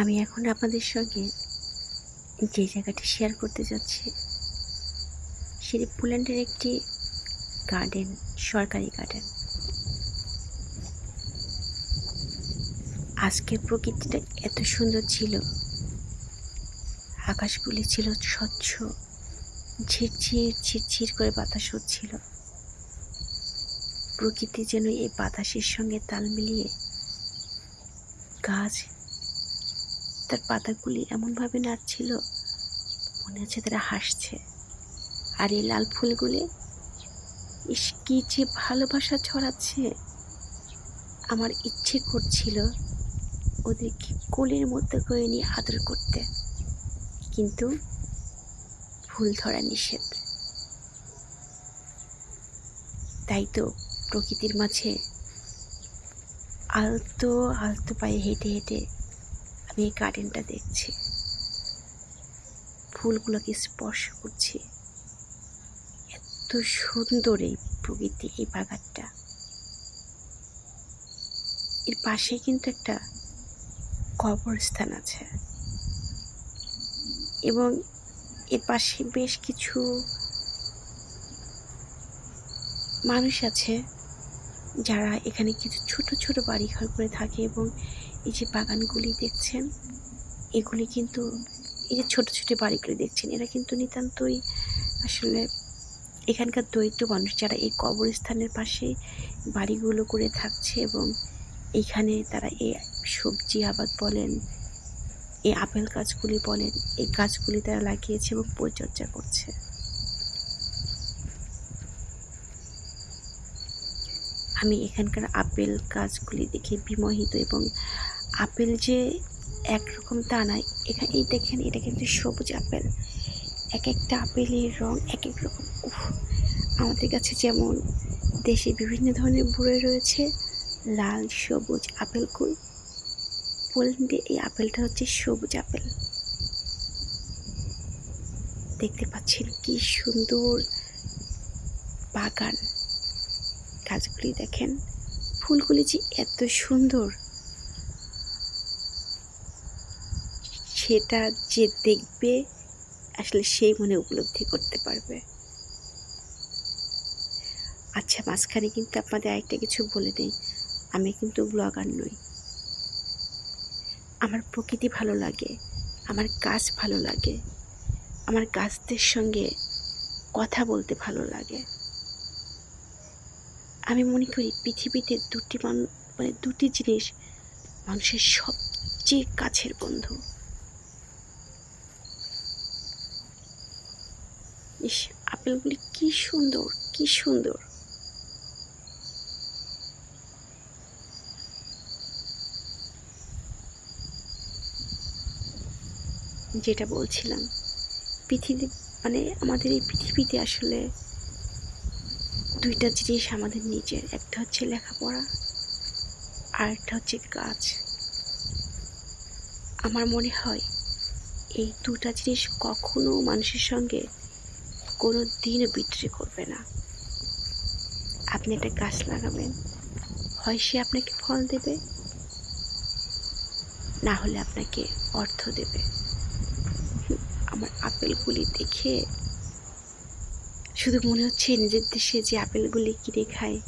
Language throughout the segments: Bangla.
আমি এখন আপনাদের সঙ্গে যে জায়গাটি শেয়ার করতে যাচ্ছি, সেটি পোল্যান্ডের একটি গার্ডেন সরকারি গার্ডেন আজকের প্রকৃতিটা এত সুন্দর ছিল। আকাশগুলি ছিল স্বচ্ছ, ঝিরঝির ঝিরঝির করে বাতাস হচ্ছিল। প্রকৃতি যেন এই বাতাসের সঙ্গে তাল মিলিয়ে গাছ তার পাতাগুলি এমনভাবে নাড়ছিল, মনে হচ্ছে তারা হাসছে। আর এই লাল ফুলগুলি, ইস, কি যে ভালোবাসা ছড়াচ্ছে। আমার ইচ্ছে করছিল ওদেরকে কোলের মধ্যে করে নিয়ে আদর করতে, কিন্তু ফুল ধরা নিষেধ। তাই তো প্রকৃতির মাঝে আলতো আলতো পায়ে হেঁটে হেঁটে আমি এই গার্ডেনটা দেখছি। ফুলগুলোকে স্পর্শ করছি। এত সুন্দর এই প্রকৃতি, এই বাগানটা। এর পাশে কিন্তু একটা কবরস্থান আছে। এবং এর পাশে বেশ কিছু মানুষ আছে। যারা এখানে কিছু ছোট ছোট বাড়ি ঘর করে থাকে এবং এই যে বাগানগুলি দেখছেন, এগুলি কিন্তু এই যে ছোট ছোট বাড়িগুলি দেখছেন, এরা কিন্তু নিতান্তই আসলে এখানকার দরিদ্র মানুষ যারা এই কবরস্থানের পাশে বাড়িগুলো করে থাকছে এবং এইখানে তারা এই সবজি আবাদ বলেন, এই আপেল গাছগুলি বলেন, এই গাছগুলি তারা লাগিয়েছে এবং পরিচর্যা করছে। আমি এখানকার আপেল গাছগুলি দেখে বিমোহিত এবং আপেল যে একরকম তা নয় এখানে এই দেখেন এটা কিন্তু সবুজ আপেল। এক একটা আপেলের রং এক এক রকম। আমাদের কাছে যেমন দেশে বিভিন্ন ধরনের বুড়ে রয়েছে, লাল, সবুজ আপেলগুল পোল্যান্ডে এই আপেলটা হচ্ছে সবুজ আপেল। দেখতে পাচ্ছেন কি সুন্দর বাগান। গাছগুলি দেখেন। ফুলগুলি যে এত সুন্দর। সেটা যে দেখবে, আসলে সেই মনে উপলব্ধি করতে পারবে। আচ্ছা মাঝখানে কিন্তু আপনাদের আরেকটা কিছু বলে নেই আমি কিন্তু ব্লগার নই। আমার প্রকৃতি ভালো লাগে, আমার গাছ ভালো লাগে, আমার গাছদের সঙ্গে কথা বলতে ভালো লাগে। আমি মনে করি পৃথিবীতে দুটি মান মানে দুটি জিনিস মানুষের সবচেয়ে কাছের বন্ধু। ইস, আপেলগুলি কি সুন্দর কি সুন্দর। যেটা বলছিলাম, পৃথিবী মানে আমাদের এই পৃথিবীতে আসলে দুইটা জিনিস আমাদের নিজের, একটা হচ্ছে লেখাপড়া আর একটা হচ্ছে গাছ আমার মনে হয় এই দুটা জিনিস কখনো মানুষের সঙ্গে কোনো দিন বিক্রি করবে না। আপনি একটা গাছ লাগাবেন, হয় সে আপনাকে ফল দেবে, না হলে আপনাকে অর্থ দেবে। আমার আপেলগুলি দেখে শুধু মনে হচ্ছে নিজের দেশে যে আপেলগুলি কিনে খায়,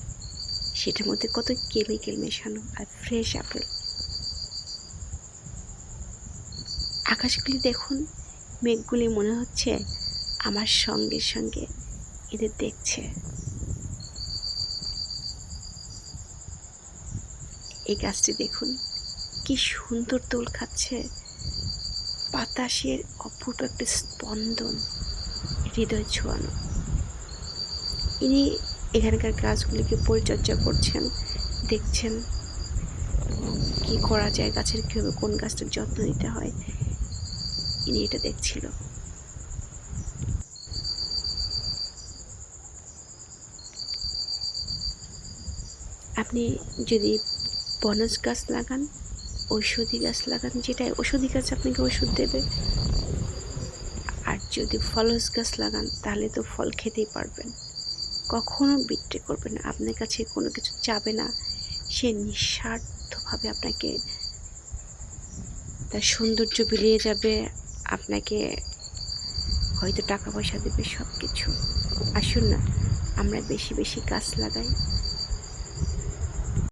সেটার মধ্যে কত কেমিক্যাল মেশানো আর ফ্রেশ আপেল। আকাশগুলি দেখুন, মেঘগুলি মনে হচ্ছে আমার সঙ্গে সঙ্গে এদের দেখছে। এই গাছটি দেখুন, কি সুন্দর দোল খাচ্ছে। বাতাসের অপূর্ব একটা স্পন্দন, হৃদয় ছোঁয়ানো। ইনি এখানকার গাছগুলিকে পরিচর্যা করছেন, দেখছেন কি করা যায়, গাছের কীভাবে কোন গাছটার যত্ন নিতে হয়। ইনি এটা দেখছিল। আপনি যদি বনজ গাছ লাগান, ঔষধি গাছ লাগান যেটা ঔষধি গাছ আপনাকে ওষুধ দেবে, আর যদি ফলস গাছ লাগান, তাহলে তো ফল খেতেই পারবেন। কখনো বিক্রি করবে না। আপনার কাছে কোনো কিছু চাবে না। সে নিঃস্বার্থভাবে আপনাকে তার সৌন্দর্য বিলিয়ে যাবে। আপনাকে হয়তো টাকা পয়সা দেবে সব কিছু আসুন না, আমরা বেশি বেশি গাছ লাগাই।